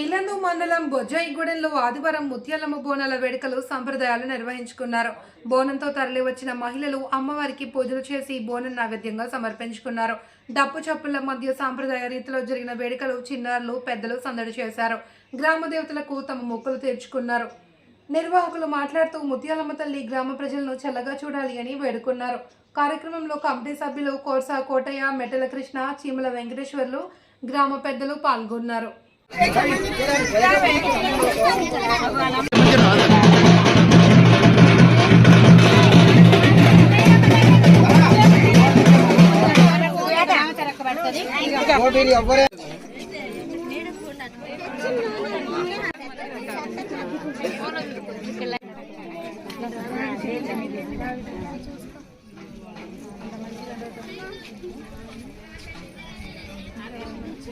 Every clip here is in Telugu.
ఇల్లందు మండలం బొజ్జాయిగూడెంలో ఆదివారం ముత్యాలమ్మ బోనాల వేడుకలు సంప్రదాయాలు నిర్వహించుకున్నారు. బోనంతో తరలి వచ్చిన మహిళలు అమ్మవారికి పూజలు చేసి బోనం నైవేద్యంగా సమర్పించుకున్నారు. డప్పు చప్పుల మధ్య సాంప్రదాయ రీతిలో జరిగిన వేడుకలు చిన్నారులు పెద్దలు సందడి చేశారు. గ్రామ దేవతలకు తమ మొక్కులు తీర్చుకున్నారు. నిర్వాహకులు మాట్లాడుతూ ముత్యాలమ్మ తల్లి గ్రామ ప్రజలను చల్లగా చూడాలి అని వేడుకున్నారు. కార్యక్రమంలో కమిటీ సభ్యులు కోర్సా కోటయ్య మెటల కృష్ణ చీమల వెంకటేశ్వర్లు గ్రామ పెద్దలు పాల్గొన్నారు. ఎవ్వరే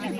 అన్ని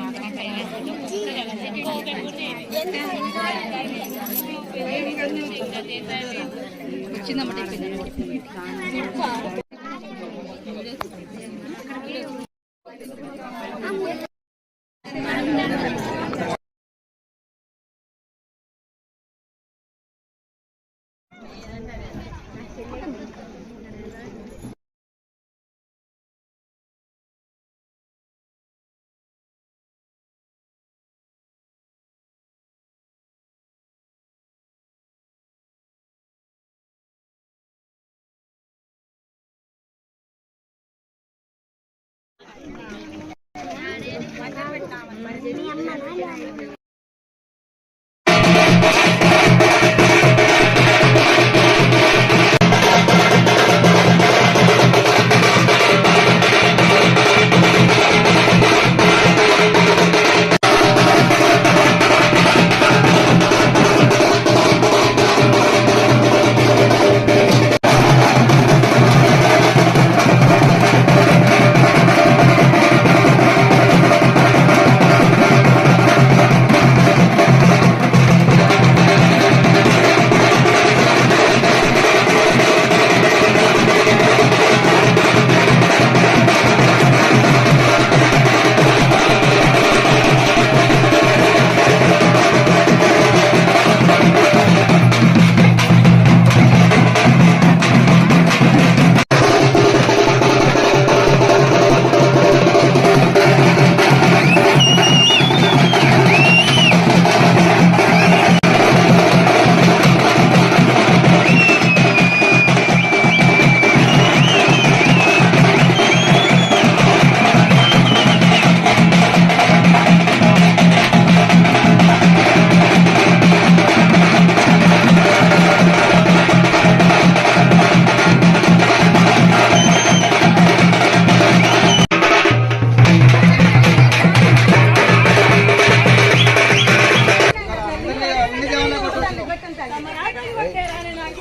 దేవాలయాలు నాకు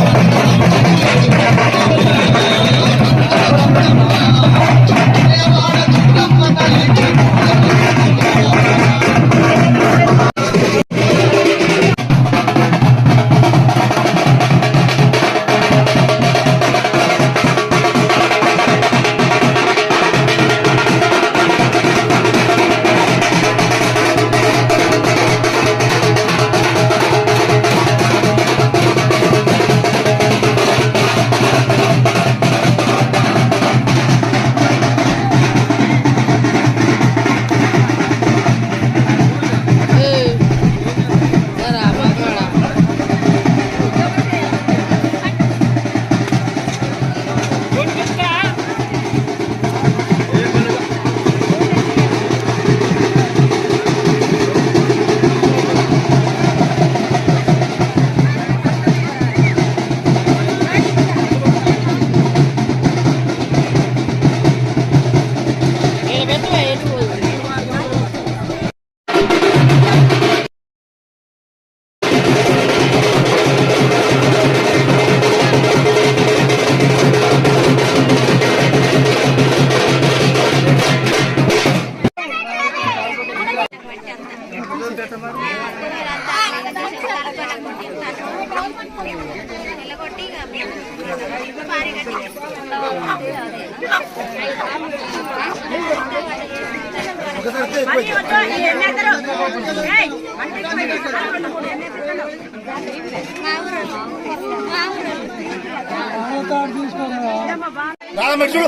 కొట్టొచ్చు.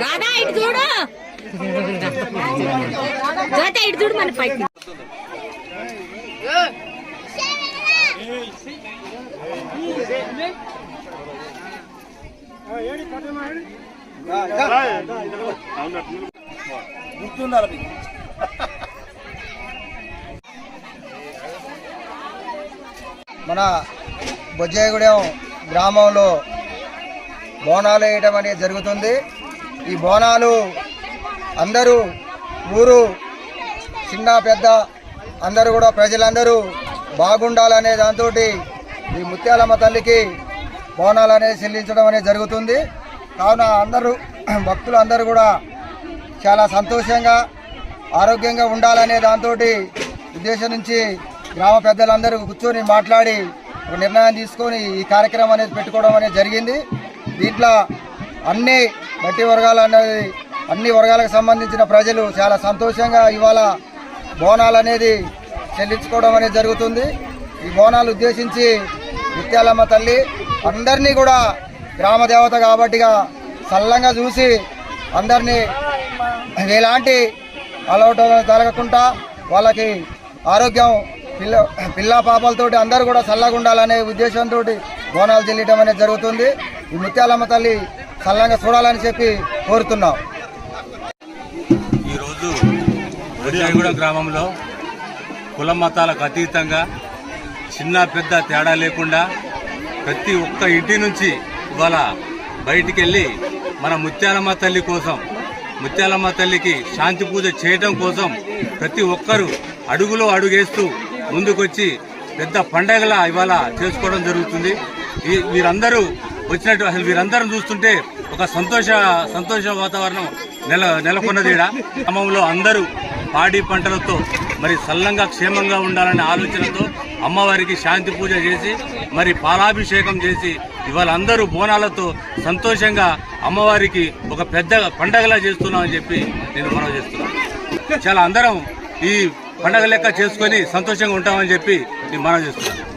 రాధా ఇటు చూడు రాధా ఇటు చూడు మన పైకి మన బొజ్జాయిగూడెం గ్రామంలో బోనాలు వేయటం అనేది జరుగుతుంది. ఈ బోనాలు అందరూ ఊరు చిన్న పెద్ద అందరూ కూడా ప్రజలందరూ బాగుండాలనే దాంతో ఈ ముత్యాలమ్మ తల్లికి బోనాలు అనేది చెల్లించడం అనేది జరుగుతుంది. కావున అందరూ భక్తులు అందరూ కూడా చాలా సంతోషంగా ఆరోగ్యంగా ఉండాలనే దాంతో ఉద్దేశం నుంచి గ్రామ పెద్దలందరూ కూర్చొని మాట్లాడి ఒక నిర్ణయం తీసుకొని ఈ కార్యక్రమం అనేది పెట్టుకోవడం అనేది జరిగింది. దీంట్లో అన్ని బట్టి వర్గాలు అనేది అన్ని వర్గాలకు సంబంధించిన ప్రజలు చాలా సంతోషంగా ఇవాళ బోనాలు అనేది చెల్లించుకోవడం అనేది జరుగుతుంది. ఈ బోనాలు ఉద్దేశించి ముత్యాలమ్మ తల్లి అందరినీ కూడా గ్రామ దేవత కాబట్టిగా సల్లంగా చూసి అందరినీ ఎలాంటి అలవటం జరగకుండా వాళ్ళకి ఆరోగ్యం పిల్ల పిల్ల పాపలతోటి అందరూ కూడా చల్లగా ఉండాలనే ఉద్దేశంతో బోనాలు చెల్లియటం అనేది జరుగుతుంది. ఈ ముత్యాలమ్మ తల్లి చల్లంగా చూడాలని చెప్పి కోరుతున్నాం. ఈరోజు గ్రామంలో కుల మతాలకు అతీతంగా చిన్న పెద్ద తేడా లేకుండా ప్రతి ఒక్క ఇంటి నుంచి ఇవాళ బయటికి వెళ్ళి మన ముత్యాలమ్మ తల్లి కోసం ముత్యాలమ్మ తల్లికి శాంతి పూజ చేయటం కోసం ప్రతి ఒక్కరూ అడుగులో అడుగేస్తూ ముందుకొచ్చి పెద్ద పండగలా ఇవాళ చేసుకోవడం జరుగుతుంది. ఈ వీరందరూ వచ్చినట్టు అసలు వీరందరం చూస్తుంటే ఒక సంతోష సంతోష వాతావరణం నెల నెలకొన్నది ఈడ. గ్రామంలో అందరూ పాడి పంటలతో మరి సల్లంగా క్షేమంగా ఉండాలనే ఆలోచనతో అమ్మవారికి శాంతి పూజ చేసి మరి పాలాభిషేకం చేసి ఇవాళ అందరూ బోనాలతో సంతోషంగా అమ్మవారికి ఒక పెద్ద పండగలా చేస్తున్నామని చెప్పి నేను మనవి చేస్తున్నాను. చాలా అందరం ఈ పండగ లెక్క చేసుకొని సంతోషంగా ఉంటామని చెప్పి నేను మనవి చేస్తున్నాను.